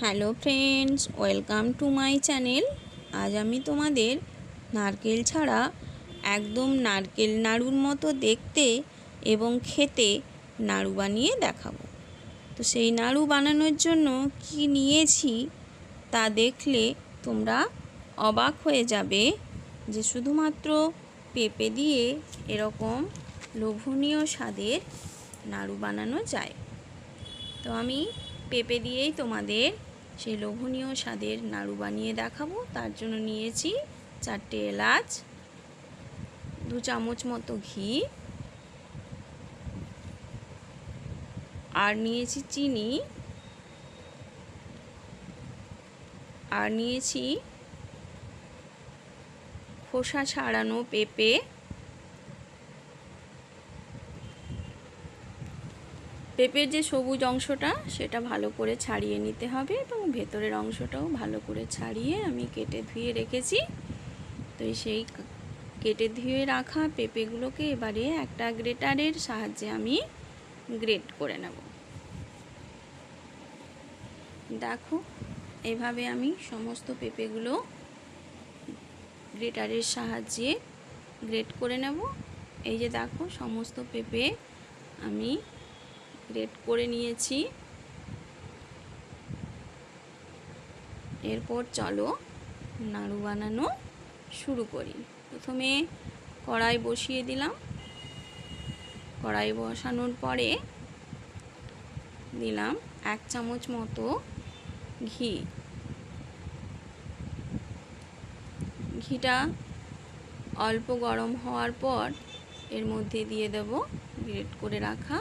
Hello friends, welcome to my channel. আজ আমি তোমাদের নারকেল ছাড়া একদম নারকেল নাড়ুর মতো দেখতে এবং খেতে নাড়ু বানিয়ে দেখাবো। তো সেই নাড়ু বানানোর জন্য কি নিয়েছি তা দেখলে তোমরা অবাক হয়ে যাবে যে শুধুমাত্র পেঁপে দিয়ে এরকম লোভনীয় স্বাদের নাড়ু বানানো যায়। তো আমি পেঁপে দিয়েই তোমাদের সেই লোভনীয় স্বাদের নাড়ু বানিয়ে দেখাবো। তার জন্য নিয়েছি চারটে এলাচ, দু চামচ মতো ঘি আর নিয়েছি চিনি আর নিয়েছি খোসা ছাড়ানো পেঁপে। পেঁপের যে সবুজ অংশটা, সেটা ভালো করে ছাড়িয়ে নিতে হবে এবং ভেতরের অংশটাও ভালো করে ছাড়িয়ে আমি কেটে ধুয়ে রেখেছি। তো সেই কেটে ধুয়ে রাখা পেঁপেগুলোকে এবারে একটা গ্রেটারের সাহায্যে আমি গ্রেট করে নেব। দেখো, এভাবে আমি সমস্ত পেঁপেগুলো গ্রেটারের সাহায্যে গ্রেট করে নেব। এই যে দেখো, সমস্ত পেঁপে আমি গ্রেট করে নিয়েছি। এরপর চলো নাড়ু বানানো শুরু করি। প্রথমে কড়াই বসিয়ে দিলাম। কড়াই বসানোর পরে দিলাম এক চামচ মতো ঘি। ঘিটা অল্প গরম হওয়ার পর এর মধ্যে দিয়ে দেব, গ্রেট করে রাখা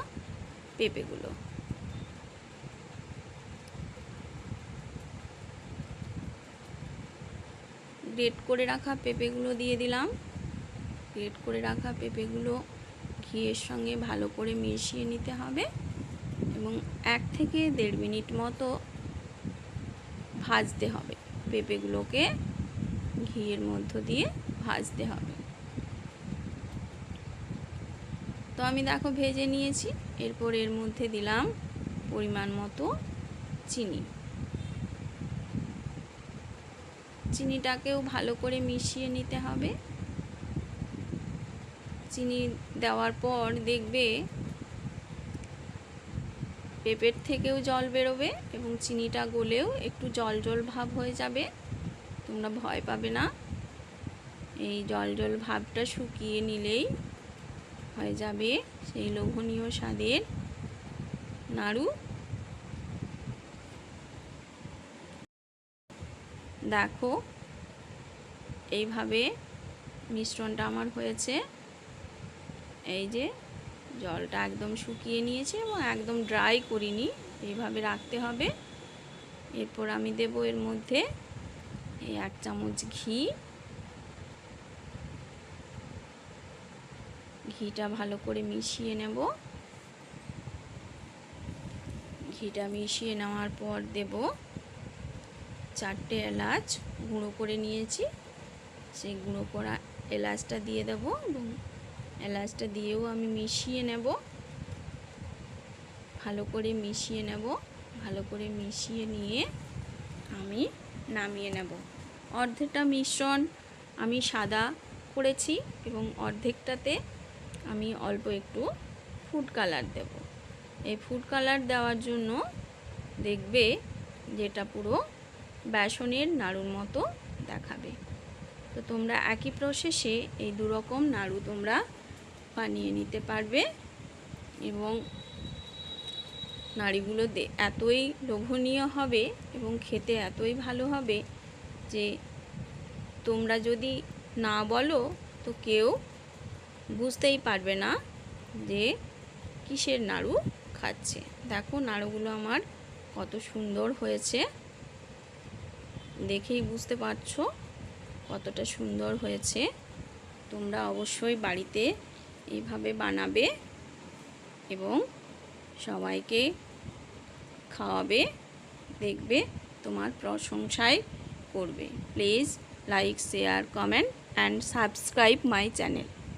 পেঁপেগুলো। গ্রেট করে রাখা পেঁপেগুলো দিয়ে দিলাম। গ্রেট করে রাখা পেঁপেগুলো ঘিয়ের সঙ্গে ভালো করে মিশিয়ে নিতে হবে এবং এক থেকে দেড় মিনিট মতো ভাজতে হবে। পেঁপেগুলোকে ঘিয়ের মধ্য দিয়ে ভাজতে হবে। তো আমি দেখো ভেজে নিয়েছি। এরপর এর মধ্যে দিলাম পরিমাণ মতো চিনি। চিনিটাকেও ভালো করে মিশিয়ে নিতে হবে। চিনি দেওয়ার পর দেখবে পেঁপের থেকেও জল বেরোবে এবং চিনিটা গলেও একটু জল জল ভাব হয়ে যাবে। তোমরা ভয় পাবে না। এই জল জল ভাবটা শুকিয়ে নিলেই হয়ে যাবে? সেই লোভনীয় স্বাদের নাড়ু। দেখো, এইভাবে মিশ্রণটা আমার হয়েছে। এই যে, জলটা একদম শুকিয়ে নিয়েছে এবং একদম ড্রাই করিনি। এইভাবে রাখতে হবে। এরপর আমি দেব এর মধ্যে এই এক চামচ ঘি। ঘিটা ভালো করে মিশিয়ে নেব। ঘিটা মিশিয়ে নেওয়ার পর দেব চারটে এলাচ, গুঁড়ো করে নিয়েছি। সেই গুঁড়ো করা এলাচটা দিয়ে দেব এবং এলাচটা দিয়েও আমি মিশিয়ে নেব। ভালো করে মিশিয়ে নেব। ভালো করে মিশিয়ে নিয়ে আমি নামিয়ে নেব। অর্ধেকটা মিশ্রণ আমি সাদা করেছি এবং অর্ধেকটাতে আমি অল্প একটু ফুড কালার দেব। এই ফুড কালার দেওয়ার জন্য দেখবে যেটা পুরো বেসনের নাড়ুর মতো দেখাবে। তো তোমরা একই প্রসেসে এই দুরকম নাড়ু তোমরা বানিয়ে নিতে পারবে এবং নাড়িগুলো এতই লোভনীয় হবে এবং খেতে এতই ভালো হবে যে তোমরা যদি না বলো তো কেউ বুঝতেই পারবে না যে কিসের নাড়ু খাচ্ছে। দেখো নাড়ুগুলো আমার কত সুন্দর হয়েছে। দেখেই বুঝতে পারছ কতটা সুন্দর হয়েছে। তোমরা অবশ্যই বাড়িতে এইভাবে বানাবে এবং সবাইকে খাওয়াবে, দেখবে, তোমার প্রশংসায় করবে। Please like, share, comment, and subscribe my channel.